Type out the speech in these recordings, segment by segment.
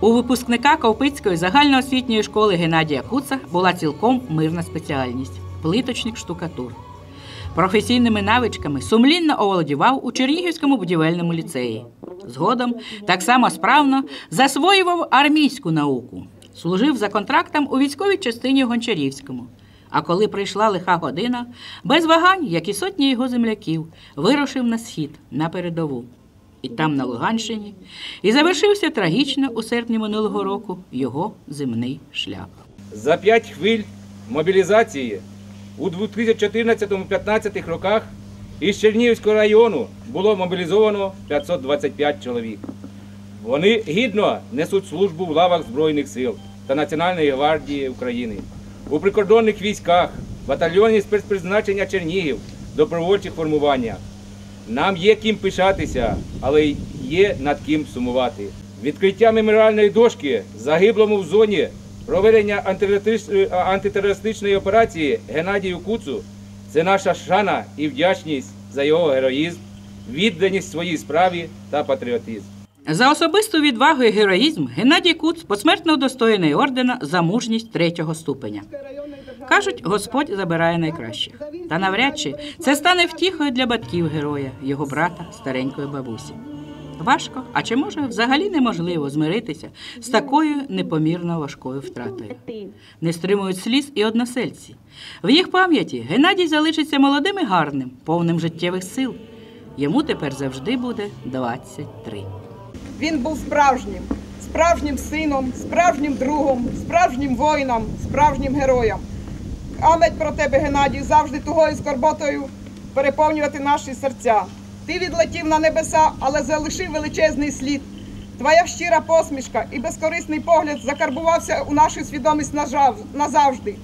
У випускника Ковпицької загальноосвітньої школи Геннадія Куца була цілком мирна спеціальність плиточник штукатур. Професійними навичками сумлінно оволодівав у Чернігівському будівельному ліцеї. Згодом так само справно засвоював армійську науку, служив за контрактом у військовій частині Гончарівському. А коли прийшла лиха година, без вагань, як і сотні його земляків, вирушив на схід на передову. І там, на Луганщині, і завершився трагічно у серпні минулого року його земний шлях. За п'ять хвиль мобілізації у 2014-15 роках із Чернігівського району було мобілізовано 525 чоловік. Вони гідно несуть службу в лавах Збройних сил та Національної гвардії України, у прикордонних військах, батальйоні спецпризначення Чернігів, добровольчих формування. Нам є ким пишатися, але є над ким сумувати. Відкриття меморіальної дошки загиблому в зоні проведення антитерористичної- антитерористичної операції Геннадію Куцу це наша шана і вдячність за його героїзм, відданість своїй справі та патріотизм. За особисту відвагу і героїзм Геннадій Куц посмертно удостоєний ордена за мужність третього ступеня. Кажуть, Господь забирає найкращих. Та навряд чи це стане втіхою для батьків героя, його брата, старенької бабусі. Важко, а чи може взагалі неможливо змиритися з такою непомірно важкою втратою. Не стримують сліз і односельці. В їх пам'яті Геннадій залишиться молодим і гарним, повним життєвих сил. Йому тепер завжди буде 23. Він був справжнім, справжнім сином, справжнім другом, справжнім воїном, справжнім героєм. Пам'ять про тебе, Геннадій, завжди тугою скорботою переповнювати наші серця. Ти відлетів на небеса, але залишив величезний слід. Твоя щира посмішка і безкорисний погляд закарбувався у нашу свідомість назавжди.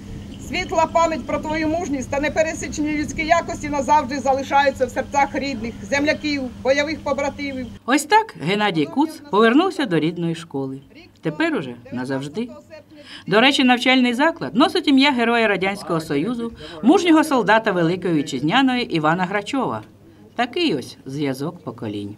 Світла пам'ять про твою мужність та непересічні людські якості назавжди залишаються в серцях рідних, земляків, бойових побратимів. Ось так Геннадій Куц повернувся до рідної школи. Тепер уже назавжди. До речі, навчальний заклад носить ім'я Героя Радянського Союзу, мужнього солдата Великої Вітчизняної Івана Грачова. Такий ось зв'язок поколінь.